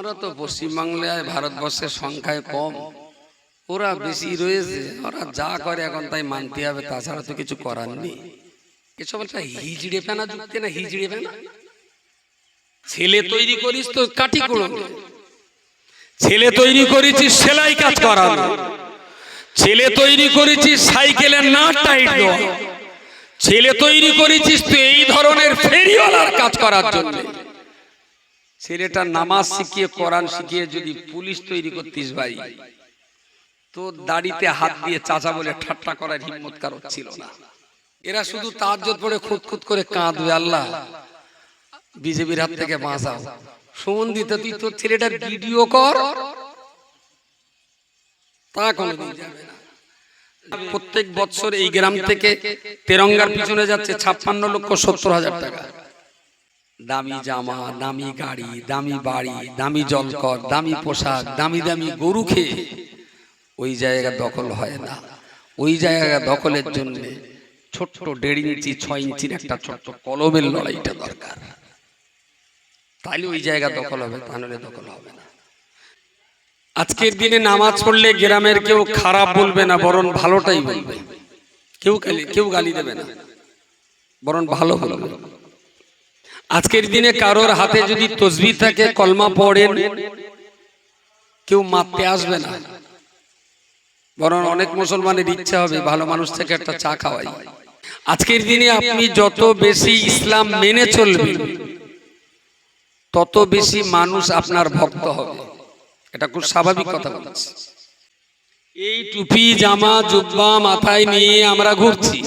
আমরা তো পশ্চিমবাংলায় ভারতবর্ষের সংখ্যায় কম। ওরা বেশি রয়েছে, ওরা যা করে এখন তাই মানতে হবে, তাছাড়া তো কিছু করার নেই। এসব একটা হিজড়ে ফেনা যুক্তি না, হিজড়ে ফেনা? ছেলে তৈরি করিস তো কুড়ো ছেলে তৈরি করেছিস, সেলাই কাজ করানো। ছেলে তৈরি করেছিস, সাইকেলের না টাইট ছেলে তৈরি করেছিস তুই এই ধরনের ফেরিওয়ালার কাজ করার জন্য। ছেলেটা নামাজ শিখিয়ে কোরআন শিখিয়ে যদি পুলিশ তৈরি করতিস ভাই তো দাড়িতে হাত দিয়ে চাচা বলে ঠাট্টা করার হিম্মত কারও ছিল না। এরা শুধু তার তাজ্জত পড়ে খুদ করে কাঁদবে আল্লাহ। বিজেপির হাত থেকে বাঁচাও। সুমন দিতে তুই তোর ছেলেটার ভিডিও কর। তা কোনোদিন যাবে না। প্রত্যেক বছর এই গ্রাম থেকে তেরঙ্গার পিছনে যাচ্ছে ছাপ্পান্ন লক্ষ সত্তর হাজার টাকা। দামি জামা দামি গাড়ি দামি বাড়ি দামি জলকর দামি পোশাক দামি দামি গরু খেয়ে ওই জায়গা দখল হয় না। ওই জায়গা দখলের জন্য ছোট্ট দেড় ইঞ্চি ছয় ইঞ্চির একটা ছোট্ট কলমের লড়াইটা দরকার। তাহলে ওই জায়গা দখল হবে তাহলে দখল হবে না। আজকের দিনে নামাজ পড়লে গ্রামের কেউ খারাপ বলবে না বরং ভালোটাই বলবে। কেউ কেউ গালি দেবে না বরং ভালো বলবে। আজকের দিনে কারোর হাতে যদি তসবি থাকে, কলমা পড়েন, কেউ মাপতে আসবে না। বরং অনেক মুসলমানের ইচ্ছা হবে, ভালো মানুষ থেকে একটা চা খাওয়াই। আজকের দিনে আপনি যত বেশি ইসলাম মেনে চলবেন, তত বেশি মানুষ আপনার ভক্ত হবে। এটা খুব স্বাভাবিক কথা বলছি। এই টুপি, জামা, জুব্বা মাথায় নিয়ে আমরা ঘুরছি।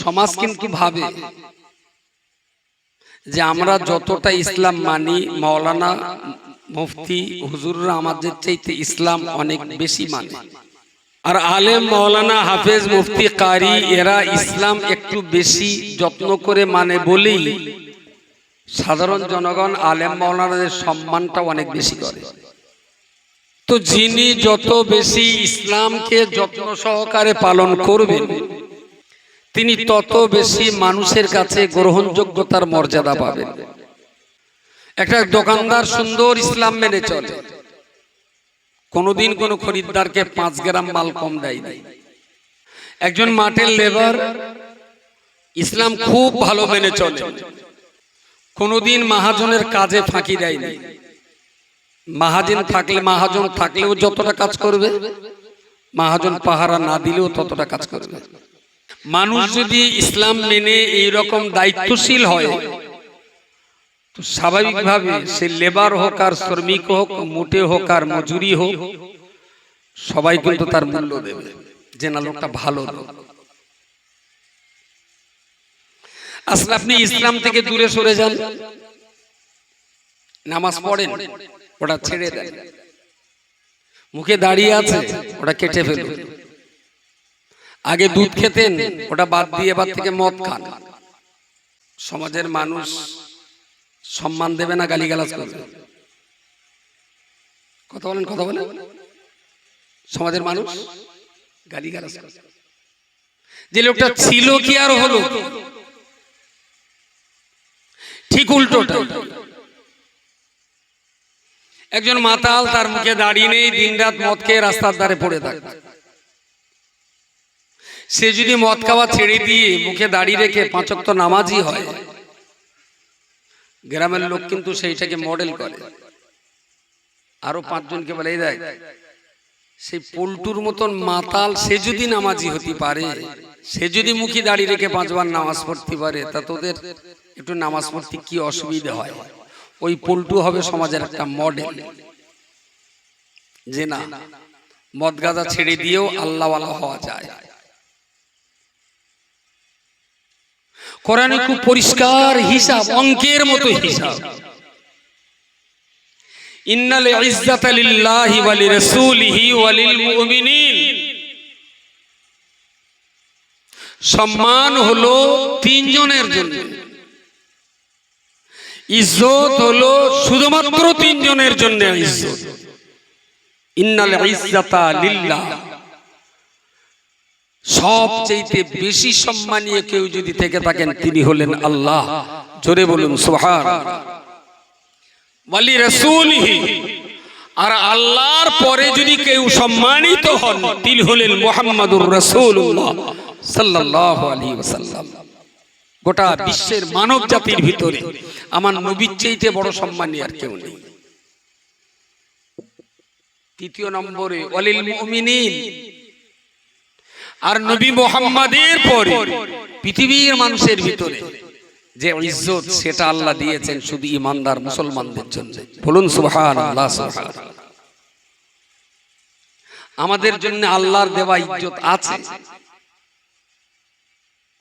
সমাজ কিন্তু ভাবে যে আমরা যতটা ইসলাম মানি মাওলানা মুফতি হুজুররা আমাদের চাইতে ইসলাম অনেক বেশি মানে। আর আলেম মাওলানা হাফেজ মুফতি কারি এরা ইসলাম একটু বেশি যত্ন করে মানে বলেই সাধারণ জনগণ আলেম মাওলানাদের সম্মানটা অনেক বেশি করে। তো যিনি যত বেশি ইসলামকে যত্ন সহকারে পালন করবেন তিনি তত বেশি মানুষের কাছে গ্রহণযোগ্যতার মর্যাদা পাবেন। একটা দোকানদার সুন্দর ইসলাম মেনে চলে। কোনোদিন কোনো খরিদ্দারকে পাঁচ গ্রাম মাল কম দেয় নাই। একজন মাঠের লেবার ইসলাম খুব ভালো মেনে চলে। কোনোদিন মাহাজনের কাজে ফাঁকি দেয়নি। মাহাজন থাকলে মাহাজন থাকলেও যতটা কাজ করবে। মাহাজন পাহারা না দিলেও ততটা কাজ করবে। মানুষ যদি ইসলাম মেনে এই রকম দায়িত্বশীল হয় তো স্বাভাবিকভাবে সে লেবার হোক আর শ্রমিক হোক মোটে হোক আর মজুরি হোক সবাই কিন্তু তার মূল্য দেবে। যে না লোকটা ভালো লোক। আসলে আপনি ইসলাম থেকে দূরে সরে যান। নামাজ পড়েন ওটা ছেড়ে দেন। মুখে দাঁড়িয়ে আছে ওটা কেটে ফেলুন। আগে দুধ খেতেন ওটা বাদ দিয়ে এবার থেকে মদ খান। সমাজের মানুষ সম্মান দেবে না গালিগালাজ করবে? কথা বলেন কথা বলেন। সমাজের মানুষ গালিগালাজ করবে। যে লোকটা ছিল কি আর হলো? ঠিক উল্টোটা একজন মাতাল তার মুখে দাঁড়িয়ে নেই দিন রাত মদ খেয়ে রাস্তার ধারে পড়ে থাকে সে যদি মদ খাওয়া ছেড়ে দিয়ে মুখে দাঁড়িয়ে রেখে পাঁচক তো নামাজই হয় গ্রামের লোক কিন্তু সেইটাকে মডেল করে। আরও পাঁচজনকে বলে দেখ সেই পল্টুর মতন মাতাল সে যদি নামাজি হতে পারে সে যদি মুখে দাঁড়িয়ে রেখে পাঁচবার নামাজ পড়তে পারে তা তোদের একটু নামাজ পড়তে কি অসুবিধা হয়? ওই পল্টু হবে সমাজের একটা মডেল যে না মদ গাঁজা ছেড়ে দিয়েও আল্লাহওয়ালা হওয়া যায়। কোরআনে খুব পরিষ্কার হিসাব, অঙ্কের মতো হিসাব। ইন্নাল ইজ্জাতা লিল্লাহি ওয়া লিরাসূলিহি ওয়া মুমিনিন সম্মান হলো তিনজনের জন্য। ইজ্জত হলো শুধুমাত্র তিনজনের জন্য ইজ্জত। ইন্নাল ইজ্জাতা লিল্লাহ। সবচেয়ে বেশি সম্মানীয় কেউ যদি থেকে থাকেন, তিনি হলেন আল্লাহ। জোরে বলুন রাসূলিহি আর আল্লাহর পরে যদি কেউ সম্মানিত হন, তিনি হলেন মুহাম্মাদুর ওয়াসাল্লাম। গোটা বিশ্বের মানব জাতির ভিতরে আমার নবীর চাইতে বড় সম্মানী আর কেউ নেই। তৃতীয় নম্বরে, ওয়ালিল মুমিনিন। আর নবী মোহাম্মদের পরে পৃথিবীর মানুষের ভিতরে যে ইজ্জত সেটা আল্লাহ দিয়েছেন শুধু ইমানদার মুসলমানদের জন্য। বলুন সুবহান আল্লাহ আমাদের জন্য আল্লাহর দেওয়া ইজ্জত আছে।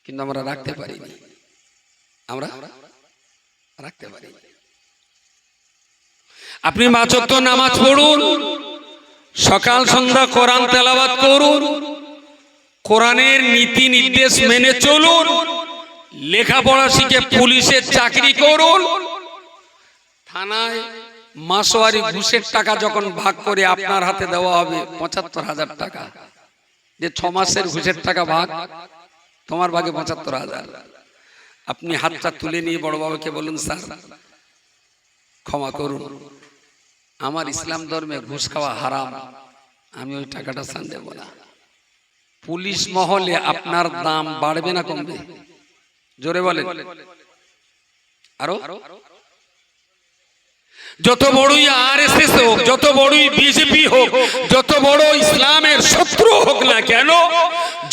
কিন্তু আমরা রাখতে পারিনি। আমরা রাখতে পারি আপনি মাচত্ব নামাজ পড়ুন। সকাল সন্ধ্যা কোরআন তেলাবাদ করুন। কোরআনের নীতি নির্দেশ মেনে চলুন। লেখাপড়া শিখে পুলিশের চাকরি করুন। থানায় মাসোয়ারি ঘুষের টাকা যখন ভাগ করে আপনার হাতে দেওয়া হবে পঁচাত্তর হাজার টাকা। যে ছ মাসের ঘুষের টাকা ভাগ তোমার ভাগে পঁচাত্তর হাজার। আপনি হাতটা তুলে নিয়ে বড় বাবাকে বলুন স্যার ক্ষমা করুন। আমার ইসলাম ধর্মে ঘুষ খাওয়া হারাম। আমি ওই টাকাটা সান দেব না। পুলিশ মহলে আপনার দাম বাড়বে না কমবে? জোরে বলেন। আরও? যত বড়ই আর এস এস হোক, যত বড়ই বিজেপি হোক, যত বড় ইসলামের শত্রু হোক না কেন,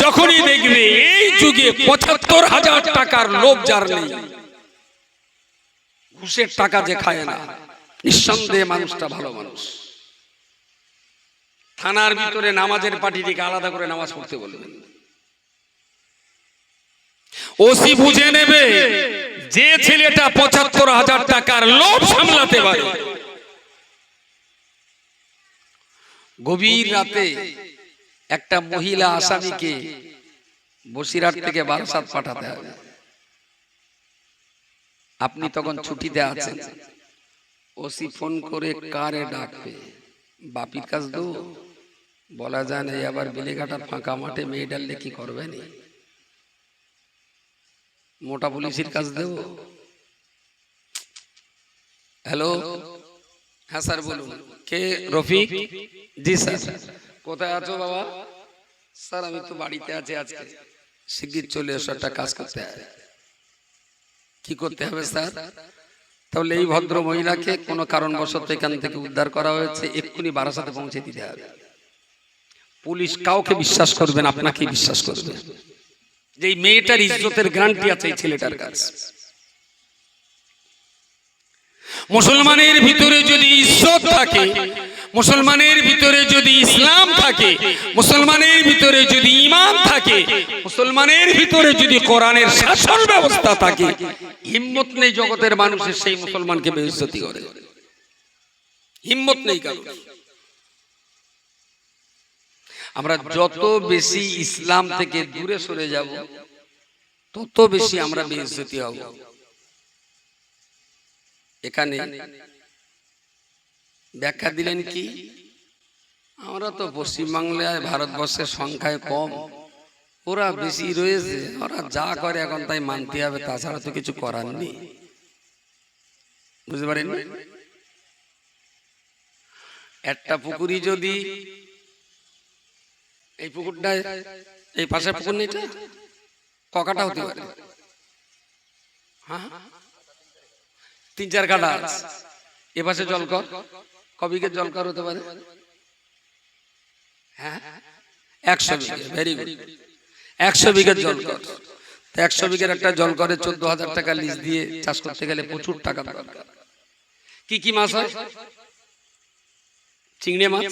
যখনই দেখবে এই যুগে পঁচাত্তর হাজার টাকার লোভ যার নেই, ঘুষের টাকা যে খায় না, নিঃসন্দেহে মানুষটা ভালো মানুষ। থানার ভিতরে নামাজের পার্টিটিকে আলাদা করে নামাজ পড়তে বলবেন। ওসি বুঝে নেবে যে ছেলেটা পঁচাত্তর হাজার টাকার লোভ সামলাতে পারে। গভীর রাতে একটা মহিলা আসামিকে বসিরহাট থেকে বারাসাত পাঠাতে হবে। আপনি তখন ছুটিতে আছেন। ওসি ফোন করে কারে ডাকবে? বাপির কাজ দো বলা যায় না আবার বেলেঘাটার ফাঁকা মাঠে মেয়ে ডাললে কি করবেন মোটা পুলিশের কাজ দেব? হ্যালো? হ্যাঁ স্যার, বলুন। কে? রফিক? জি, স্যার। কোথায় আছো বাবা? স্যার, আমি তো বাড়িতে আছি আজকে। শিগগির চলে এসো, একটা কাজ করতে। কি করতে হবে, স্যার? তাহলে এই ভদ্র মহিলাকে কোনো কারণবশত এখান থেকে উদ্ধার করা হয়েছে। এক্ষুনি বারাসাতে পৌঁছে দিতে হবে। পুলিশ কাউকে বিশ্বাস করবেন আপনাকে বিশ্বাস করবে। যে মেয়েটার ইজ্জতের গ্যারান্টি আছে এই ছেলেটার কাছে। মুসলমানের ভিতরে যদি ইজ্জত থাকে, মুসলমানের ভিতরে যদি ইসলাম থাকে, মুসলমানের ভিতরে যদি ইমান থাকে, মুসলমানের ভিতরে যদি কোরআনের শাসন ব্যবস্থা থাকে, হিম্মত নেই জগতের মানুষের সেই মুসলমানকে বেইজ্জতি করে। হিম্মত নেই কারও আমরা যত বেশি ইসলাম থেকে দূরে সরে যাব তত বেশি আমরা বেইজ্জতি হব। এখানে ব্যাখ্যা দিলেন কি? আমরা তো পশ্চিমবাংলায় ভারতবর্ষের সংখ্যায় কম। ওরা বেশি রয়েছে ওরা যা করে এখন তাই মানতে হবে তাছাড়া তো কিছু করার নেই। বুঝতে পারেন একটা পুকুরি যদি এই পুকুরটা এই পাশের পুকুর এটা? ককাটা হতে পারে। হ্যাঁ? তিন চার কাটা। এ পাশে জলকর। কবিকের জলকর হতে পারে। হ্যাঁ? একশো বিঘে ভেরি গুড একশো বিঘের জলকর। একশো বিঘের একটা জলকরে চোদ্দ হাজার টাকা লিজ দিয়ে চাষ করতে গেলে প্রচুর টাকা দরকার। কি কি মাছ হয়? চিংড়ি মাছ?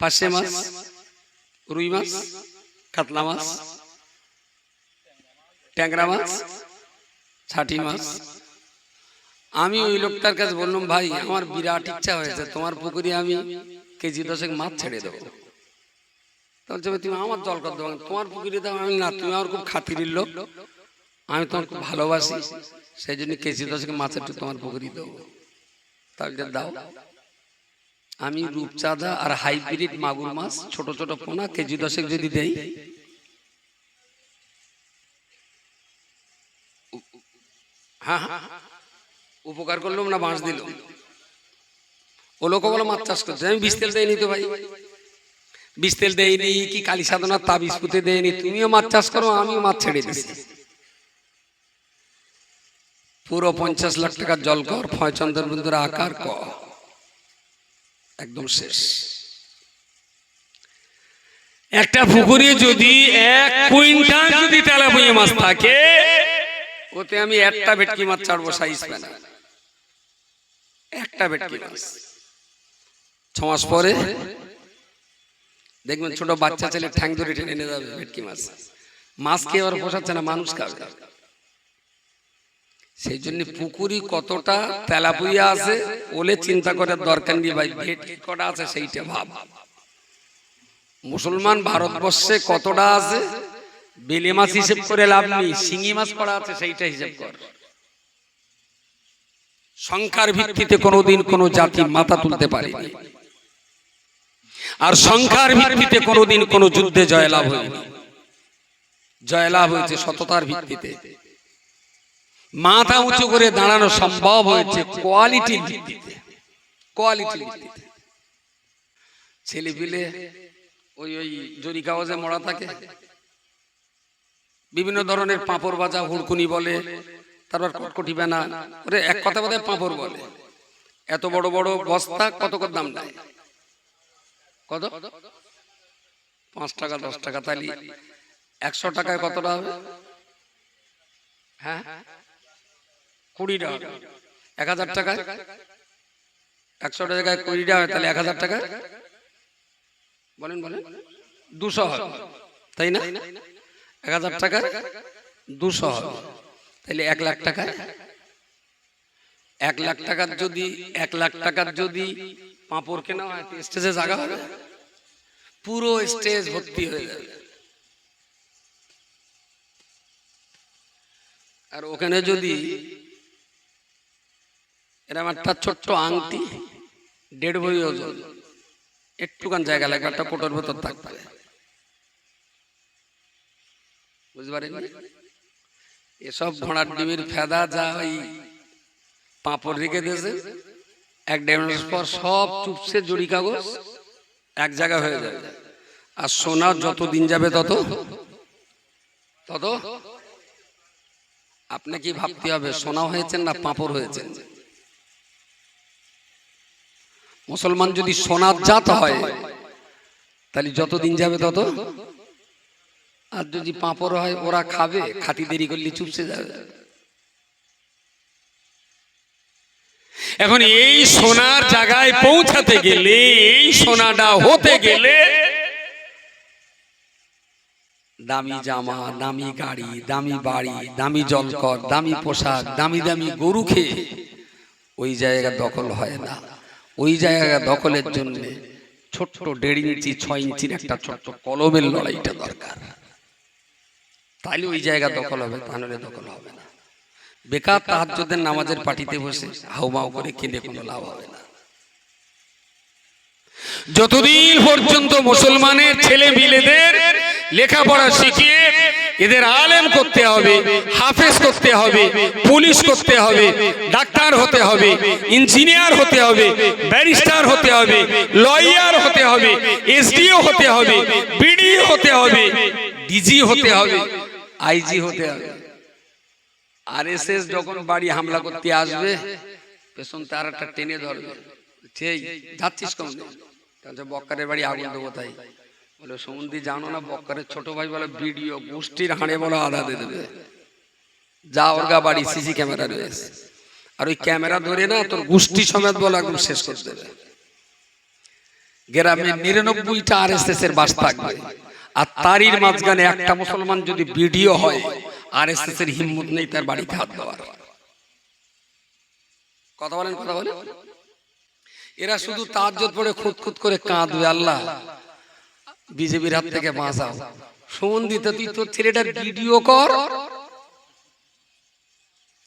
পাশে মাছ? রুই মাছ কাতলা মাছ ট্যাংরা মাছ ছাটি মাছ। আমি ওই লোকটার কাছে বললাম ভাই আমার বিরাট ইচ্ছা হয়েছে তোমার পুকুরে আমি কেজি দশেক মাছ ছেড়ে দেবো। তখন তুমি আমার জল কর দেবো তোমার পুকুরে দাও আমি না তুমি আমার খুব খাতিরের লোক। আমি তোমার খুব ভালোবাসি সেই জন্য কেজি দশেক মাছ একটু তোমার পুকুরে দেবো। তাহলে দাও। আমি রূপচাঁদা আর হাইব্রিড মাগুর মাছ ছোট ছোট পোনা কেজি দশেক যদি দেই। হ্যাঁ হ্যাঁ। উপকার করলাম না বাঁশ দিল ও লোক বলে মাছ চাষ করছে। আমি বিষ তেল দেয়নি তো ভাই। বিষ তেল দেয়নি কি কালী সাধনার তাবিজ পুঁতে দেয়নি তুমিও মাছ চাষ করো আমিও মাছ ছেড়ে দিছি। পুরো পঞ্চাশ লাখ টাকার জল কর ফয়চন্দ্র বিন্দুর আকার ক? একদম শেষ। একটা পুকুরে যদি এক কুইন্টাল যদি তেলাপুঁয়ে মাছ থাকে ওতে আমি একটা ভেটকি মাছ ছাড়বো সাইজ পেনা একটা ভেটকি মাছ। ছ মাস পরে দেখবেন ছোট বাচ্চা ছেলে ঠ্যাং ধরে টেনে নিয়ে যাবে ভেটকি মাছ। মাছ। কে এবার পোষাচ্ছে না মানুষ খাবে সেই জন্য পুকুরি কতটা তেলাপুইয়া আছে ওলে চিন্তা করার দরকার নেই ভাই ভেটকি কটা আছে সেইটা ভাব। মুসলমান ভারতবর্ষে কতটা আছে, বেলে মাছ হিসেব করে লাভ নেই, শিঙি মাছ করা আছে সেইটা হিসেব কর। সংখ্যার ভিত্তিতে কোনোদিন কোনো জাতি মাথা তুলতে পারেনি। আর সংখ্যার ভিত্তিতে কোনোদিন কোনো যুদ্ধে জয়লাভ হয়নি। জয়লাভ হয়েছে সততার ভিত্তিতে। মাথা উঁচু করে দাঁড়ানো সম্ভব হয়েছে কোয়ালিটির ভিত্তিতে। কোয়ালিটির ভিত্তিতে। ছেলে পিলে ওই ওই জরি কাগজে মরা থাকে। বিভিন্ন ধরনের পাঁপড় বাজা হুড়কুনি বলে, তারপর কটকটি বেনা, ওরে এক কথা বোধহয় পাঁপড় বলে। এত বড় বড় বস্তা কত কত দাম নেয় কত? পাঁচ টাকা, দশ টাকা তাহলে একশো টাকায় কতটা হবে? হ্যাঁ? কুড়ি টাকা এক হাজার টাকায়? একশো টাকায় কুড়ি টাকা হয়, তাহলে এক হাজার টাকা বলেন বলেন। দুশো তাই না? এক হাজার টাকা দুশো তাহলে এক লাখ টাকায়? এক লাখ টাকার যদি এক লাখ টাকার যদি পাঁপড় কেনা হয় স্টেজে জায়গা হবে। পুরো স্টেজ ভর্তি হয়ে যাবে। আর ওখানে যদি এরকম একটা ছোট্ট আংটি, দেড় বই ওজন, একটুখান জায়গা লাগে একটা কোটোর ভেতর থাকতে। বুঝতে পারেন? এসব ঘোড়ার ডিমের ফেদা যা ওই পাঁপড় রেখে দিয়েছে, এক দেড় পর সব চুপসে জড়ি কাগজ এক জায়গা হয়ে যাবে আর সোনা যত দিন যাবে তত তত। আপনি কি ভাবতে হবে, সোনা হয়েছেন না পাঁপড় হয়েছেন? মুসলমান যদি সোনার জাত হয় তাহলে যত দিন যাবে তত? আর যদি পাঁপড় হয় ওরা খাবে খাতি দেরি করলে চুপসে যাবে। এখন এই সোনার জায়গায় পৌঁছাতে গেলে এই সোনাটা হতে গেলে দামি জামা দামি গাড়ি দামি বাড়ি দামি জলকর দামি পোশাক দামি দামি গরু খেয়ে ওই জায়গা দখল হয় না। ওই জায়গা দখলের জন্য ছোট্ট দেড় ইঞ্চি, ছয় ইঞ্চির একটা ছোট্ট কলমের লড়াইটা দরকার। তাহলে ওই জায়গা দখল হবে তাহলে দখল হবে না। বেকার তাহাজ্জুদের নামাজের পার্টিতে বসে হাউমাউ করে কিনে কোনো লাভ হবে না। যতদিন পর্যন্ত মুসলমানের ছেলে মিলেদের লেখাপড়া শিখিয়ে এদের আলেম করতে হবে, হাফেজ করতে হবে, পুলিশ করতে হবে, ডাক্তার হতে হবে, ইঞ্জিনিয়ার হতে হবে, ব্যারিস্টার হতে হবে, লয়ার হতে হবে, এসডিও হতে হবে বিডি হতে হবে, ডিজি হতে হবে, আইজি হতে হবে। আর এস এস যখন বাড়ি হামলা করতে আসবে, পেছন তার একটা টেনে ধরবে। সেই যাচ্ছিস কম বক্কারের বাড়ি আগুন দেবো তাই। বলে সমুদ্রি জানো না বক্কারের ছোট ভাই বলে, ভিডিও গোষ্ঠীর হাঁড়ে বলে আদা দিয়ে দেবে। যা ওরগা বাড়ি, সিসি ক্যামেরা রয়েছে। আর ওই ক্যামেরা ধরে না, তোর গোষ্ঠী সমেত বলে একদম শেষ করে দেবে। গ্রামে নিরানব্বইটা আর এস এস এর বাস থাকবে। আর তারই মাঝখানে একটা মুসলমান যদি ভিডিও হয় আর এস এস এর হিম্মত নেই তার বাড়িতে হাত দেওয়ার। কথা বলেন কথা বলেন। এরা শুধু তাজ্জত পড়ে খুদ খুদ করে কাঁদবে, আল্লাহ। বিজেপির হাত থেকে বাঁচাও। সুমন্দিত তুই তোর ছেলেটার ভিডিও কর।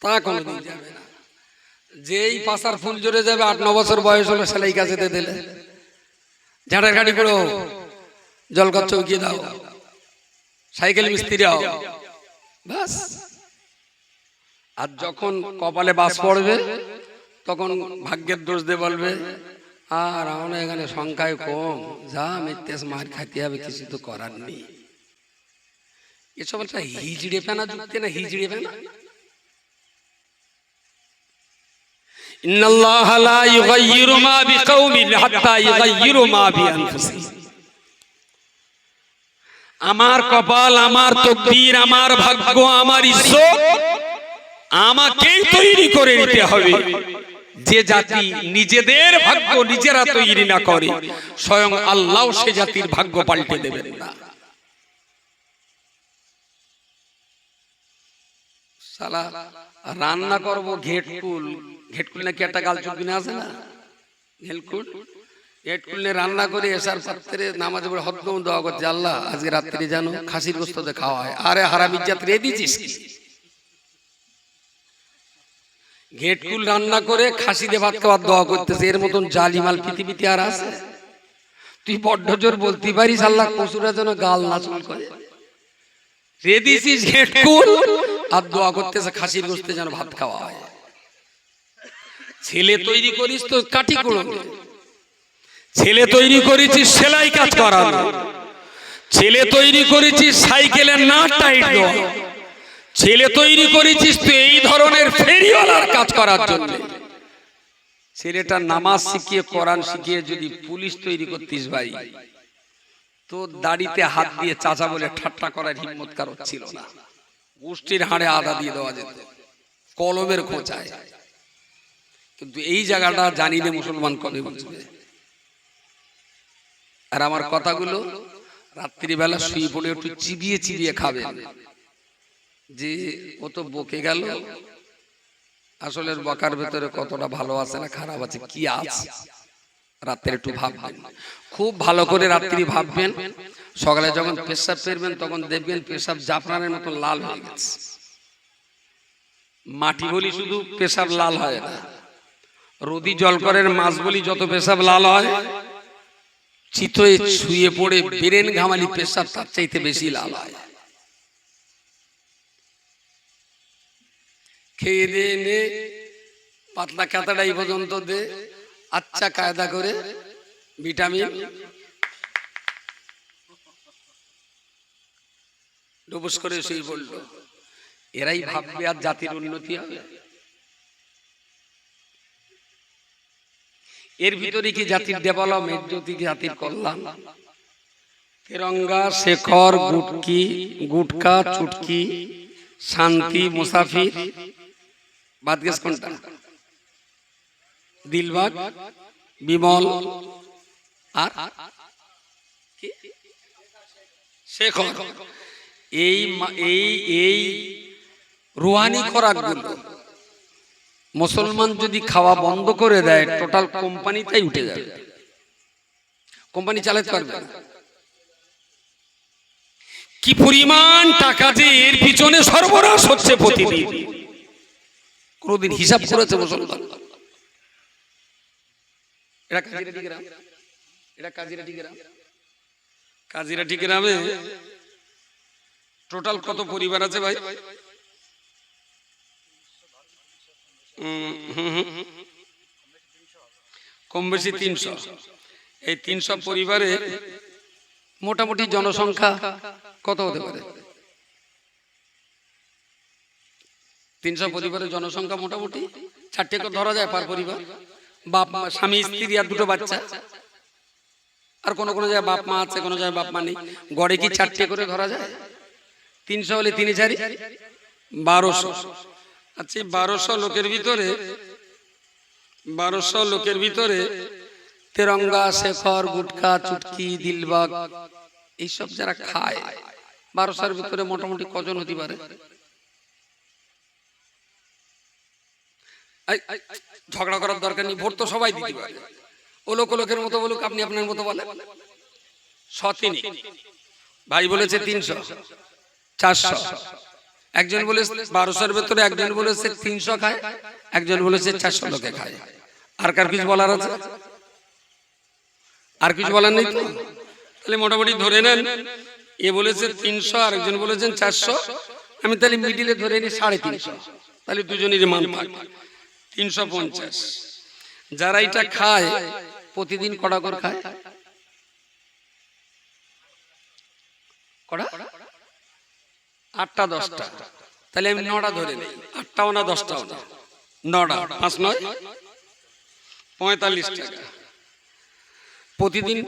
তা কোনোদিন যাবে না। যেই পাশার ফুল জোরে যাবে আট ন বছর বয়স হলো সেলাই কাছে দিলে। ঝাঁটার গাড়ি করো জলকর চৌকিয়ে দাও। সাইকেল মিস্ত্রি হও। বাস। আর যখন কপালে বাস পড়বে তখন ভাগ্যের দোষ দিয়ে বলবে আর আমরা এখানে সংখ্যায় কম যা মিথ্যাস মার খাইতে হবে কিছু তো করার নেই এসব একটা হিজড়ে পেনা যুক্তি না হিজড়ে পেনা إن الله لا يغير ما بقوم حتى يغيروا ما بأنفسهم আমার কপাল আমার তকদির আমার ভাগ্য আমার ইজ্জত আমাকেই তৈরি করে নিতে হবে যে জাতি নিজেদের ভাগ্য নিজেরা তৈরি না করে, স্বয়ং আল্লাহ সে জাতির ভাগ্য পাল্টে দেবেন না। রান্না করব ঘেটকুল ঘেটকুল নাকি একটা গাল চুলবিনে আছে না? ঘেটকুল ঘেটকুল নিয়ে রান্না করে এসার পাত্রে নামাজ পড়ে হদ্দম দেওয়া করছে, আল্লাহ, আজকে রাত্রে জানো খাসির গোস্ততে খাওয়া হয়। আরে হারামির যাত্রী দিছিস কি? ঘেটকুল রান্না করে খাসি দিয়ে ভাত খাওয়ার দোয়া করতেছে। এর মতন জালিমাল পৃথিবীতে আর আছে? তুই বড্ড জোর বলতে পারিস, আল্লাহ কসুরা যেন গাল করে। আর দোয়া করতেছে, খাসির গোস্তে যেন ভাত খাওয়া হয়। ছেলে তৈরি করিস তো কুড়ো ছেলে তৈরি করেছিস সেলাই কাজ করানো ছেলে তৈরি করেছিস সাইকেলের না টাইট ছেলে তৈরি করেছিস তুই এই ধরনের কাজ করার জন্য। ছেলেটা নামাজ শিখিয়ে কোরআন শিখিয়ে যদি পুলিশ তৈরি করতিস ভাই তো দাড়িতে হাত দিয়ে চাচা বলে ঠাট্টা করার হিম্মত কারও ছিল না। গোষ্ঠীর হাড়ে আদা দিয়ে দেওয়া যেত কলমের খোঁচায়। কিন্তু এই জায়গাটা জানি না মুসলমান কবে বুঝবে আর আমার কথাগুলো রাত্রিবেলা শুয়ে পড়ে একটু চিবিয়ে চিবিয়ে খাবে। যে ও তো বকে গেল আসলে বকার ভেতরে কতটা ভালো আছে না খারাপ আছে, কি আছে? রাত্রে একটু ভাববেন। খুব ভালো করে রাত্রি ভাববেন। সকালে যখন পেশাব ফেরবেন, তখন দেখবেন পেশাব জাফরানের মতো লাল হয়ে গেছে। মাটি বলি শুধু পেশাব লাল হয় না। রদি জলকরের মাছ বলি যত পেশাব লাল হয় চিতয়ে শুয়ে পড়ে বেরেন ঘামালি পেশাব তার চাইতে বেশি লাল হয়। খেয়ে দিয়ে নে। পাতলা খাতাটা এই পর্যন্ত দে। আচ্ছা কায়দা করে। ভিটামিন। ডুবুস করে শুয়ে পড়ল। এরাই ভাববে আর জাতির উন্নতি হবে। এর ভিতরে কি জাতির ডেভেলপমেন্ট যদি জাতির কল্যাণ? তেরঙ্গা, শেখর, গুটকি, গুটকা, চুটকি, শান্তি, মুসাফির। বাদ গেছ কোনটা? দিলবাগ বিমল আর? কি? শেখর। এই এই এই রুহানি খোরাকগুলো মুসলমান যদি খাওয়া বন্ধ করে দেয় টোটাল কোম্পানিটাই উঠে যাবে। কোম্পানি চালাতে পারবে কি পরিমাণ টাকা যে এর পিছনে সর্বনাশ হচ্ছে প্রতিদিন? কোনদিন হিসাব করেছে মুসলমান। এটা কাজিরাটি গ্রাম। এটা কাজিরাটি গ্রাম। কাজিরাটি গ্রামে টোটাল কত পরিবার আছে ভাই। কম বেশি তিনশো। এই তিনশো পরিবারে মোটামুটি জনসংখ্যা কত হতে পারে? তিনশো পরিবারের জনসংখ্যা মোটামুটি চারটে করে ধরা যায় পার পরিবার। বাপ মা স্বামী স্ত্রী আর দুটো বাচ্চা। আর কোনো কোনো জায়গায় বাপ মা আছে কোনো জায়গায় বাপ মা নেই। গড়ে কি চারটে করে ধরা যায়? তিনশো হলে তিন চারি বারোশো। আচ্ছা বারোশো লোকের ভিতরে বারোশো লোকের ভিতরে তেরঙ্গা শেখর গুটকা চুটকি দিলবাগ এইসব যারা খায় বারোশোর ভিতরে মোটামুটি কজন হতে পারে এই, এই, ঝগড়া করার দরকার নেই, ভোট তো সবাই দিতে পারে ও লোক লোকের মতো বলুক, আপনি আপনার মতো বলেন। সতিনি, ভাই বলেছে তিনশো, চারশো। একজন বলেছে বারোশোর ভেতরে, একজন বলেছে তিনশো খায়, একজন বলেছে চারশো লোকে খায়। আর কার কিছু বলার আছে? আর কিছু বলার নেই তো? তাহলে মোটামুটি ধরে নেন, এ বলেছে তিনশো আর একজন বলেছেন চারশো। আমি তাহলে মিডিলে ধরে নিই সাড়ে তিনশো। তাহলে দুজনেরই মান তিনশো পঞ্চাশ। যারা এটা খায় প্রতিদিন কটা করে খায়? কটা আটটা দশটা। তাহলে আমি নটা ধরে নিই। আটটাও না দশটাও না। নটা পাঁচ নয়? পঁয়তাল্লিশ টাকা। প্রতিদিন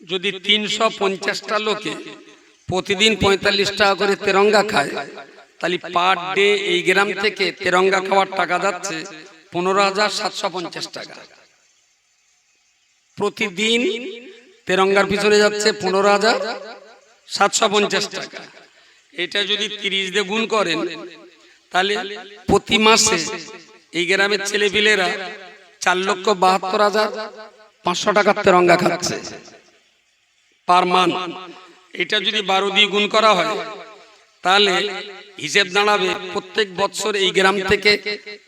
যদি তিনশো পঞ্চাশটা লোকে প্রতিদিন পঁয়তাল্লিশ টাকা করে তেরঙ্গা খায় তাহলে পার ডে এই গ্রাম থেকে তেরঙ্গা খাওয়ার টাকা যাচ্ছে পনেরো হাজার সাতশো পঞ্চাশ টাকা। প্রতিদিন তেরঙ্গার পিছনে যাচ্ছে পনেরো হাজার সাতশো পঞ্চাশ টাকা। এটা যদি তিরিশ দিয়ে গুণ করেন, তাহলে প্রতি মাসে এই গ্রামের ছেলেপিলেরা চার লক্ষ বাহাত্তর হাজার পাঁচশো টাকার তেরঙ্গা খাচ্ছে পার মান। এটা যদি বারো দিয়ে গুণ করা হয়, তাহলে হিসেব দাঁড়াবে। প্রত্যেক বছর এই গ্রাম থেকে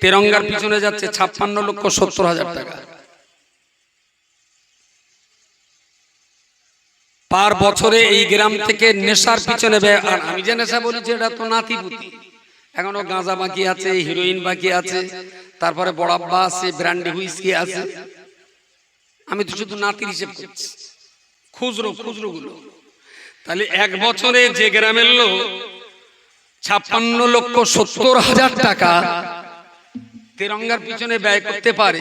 তেরঙ্গার পিছনে যাচ্ছে ছাপ্পান্ন লক্ষ সত্তর হাজার টাকা। পার বছরে এই গ্রাম থেকে নেশার পিছনে আর আমি যে নেশা বলেছি, এটা তো নাতিপুতি। এখনও গাঁজা বাকি আছে, হিরোইন বাকি আছে, তারপরে বড়াব্বা আছে, ব্র্যান্ডি হুইস্কি আছে। আমি তো শুধু নাতির হিসেব করছি। খুচরো খুচরো গুলো তাহলে এক বছরে যে গ্রামের লোক ছাপ্পান্ন লক্ষ সত্তর হাজার টাকা তেরঙ্গার পিছনে ব্যয় করতে পারে।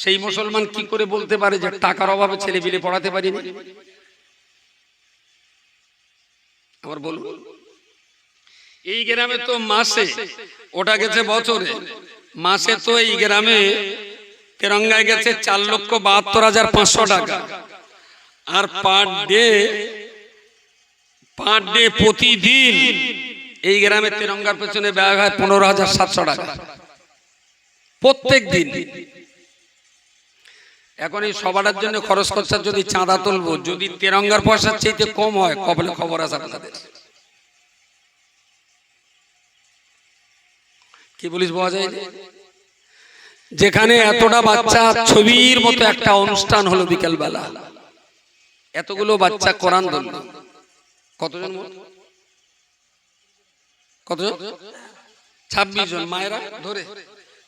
সেই মুসলমান কি করে বলতে পারে যে টাকার অভাবে ছেলে পিলে পড়াতে পারিনি আমার বলুন। এই গ্রামে তো মাসে, ওটা গেছে বছরে। মাসে তো এই গ্রামে তেরঙ্গায় গেছে চার লক্ষ বাহাত্তর হাজার পাঁচশো টাকা। আর পার ডে পার ডে প্রতিদিন এই গ্রামে তেরঙ্গার পেছনে ব্যয় হয় পনেরো হাজার সাতশো টাকা। প্রত্যেক দিন এখন এই সবার জন্য খরচ খরচার যদি চাঁদা তুলবো, যদি তেরঙ্গার পয়সার চাইতে কম হয় কবলে খবর আছে আপনাদের। কি বলিস বলা যায়? যেখানে এতটা বাচ্চা, ছবির মতো একটা অনুষ্ঠান হলো বিকেলবেলা। এতগুলো বাচ্চা কোরআন ধরল। কতজন মোট? কতজন ছাব্বিশ জন। মায়েরা? ধরে।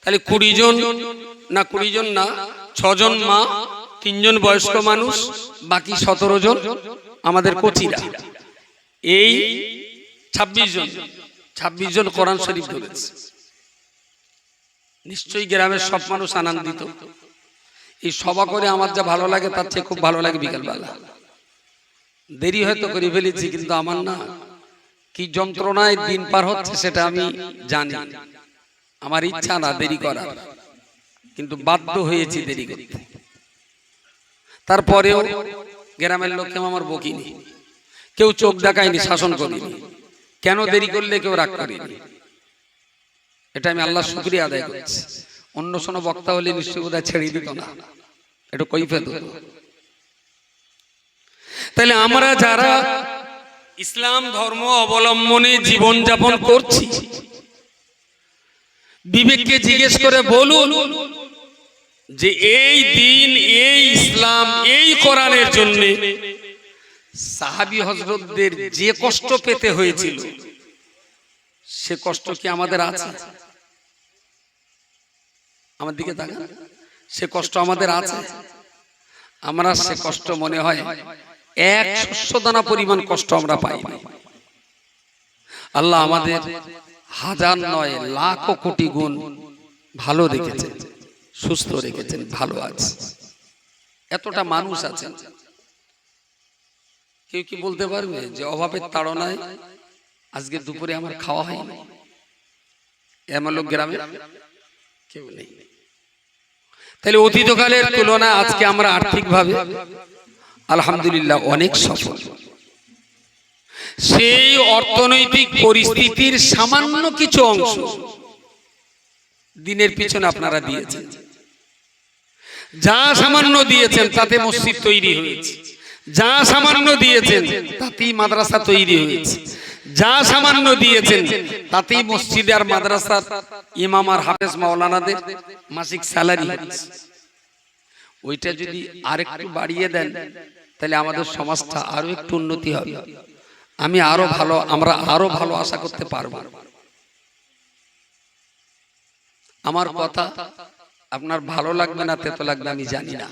তাহলে কুড়ি জন না কুড়ি জন না ছজন মা তিনজন বয়স্ক মানুষ বাকি সতেরো জন আমাদের কোচিরা। এই ছাব্বিশ জন ছাব্বিশ জন কোরআন শরীফ ধরেছে। নিশ্চয়ই গ্রামের সব মানুষ আনন্দিত। এই সভা করে আমার যা ভালো লাগে তার চেয়ে খুব ভালো লাগে বিকালবেলা। দেরি হয়তো করে ফেলেছি কিন্তু আমার না। কি যন্ত্রণায় দিন পার হচ্ছে সেটা আমি জানি। আমার ইচ্ছা না দেরি করার, কিন্তু বাধ্য হয়েছি দেরি করতে। তারপরেও গ্রামের লোক লোককে আমার বকিনি, কেউ চোখ দেখায়নি শাসন করিনি। কেন দেরি করলে কেউ রাগ করেনি? এটা আমি আল্লাহ শুক্রিয়া আদায় করছি। অন্য শোনো বক্তা হলে নিশ্চয় বোধহয় ছেড়ে দিত না। এটা কই ফেলত তাহলে আমরা যারা ইসলাম ধর্ম অবলম্বনে জীবন যাপন করছি। বিবেককে জিজ্ঞেস করে বলুন যে এই দিন, এই ইসলাম, এই কোরআনের জন্য সাহাবি হজরতদের যে কষ্ট পেতে হয়েছিল, সে কষ্ট কি আমাদের আছে? আমার দিকে তাকান। সে কষ্ট আমাদের আছে? আমরা সে কষ্ট মনে হয় এক শস্য দানা পরিমাণ কষ্ট আমরা পাই। আল্লাহ আমাদের হাজার নয়, লাখ কোটি গুণ ভালো রেখেছেন, সুস্থ রেখেছেন, ভালো আছে। এতটা মানুষ আছেন। কেউ কি বলতে পারবে যে অভাবের তাড়নায় আজকে দুপুরে আমার খাওয়া হয়নি? এমন লোক গ্রামে? কেউ নেই। তাহলে অতীতকালের তুলনায় আজকে আমরা আর্থিকভাবে আলহামদুলিল্লাহ, অনেক সফল। সেই অর্থনৈতিক পরিস্থিতির সামান্য কিছু অংশ দিনের পিছনে আপনারা দিয়েছেন। যা সামান্য দিয়েছেন, তাতে মসজিদ তৈরি হয়েছে। যা সামান্য দিয়েছেন, তাতেই মাদ্রাসা তৈরি হয়েছে। যা সামান্য দিয়েছেন, তাতেই মসজিদ আর মাদ্রাসার ইমাম আর হাফেজ মাওলানাদের মাসিক স্যালারি ওইটা যদি আরেকটু বাড়িয়ে দেন তাহলে আমাদের সমাজটা আরও একটু উন্নতি হবে। আমি আরও ভালো, আমরা আরও ভালো আশা করতে পারব। আমার কথা আপনার ভালো লাগবে না তেতো লাগবে আমি জানি না।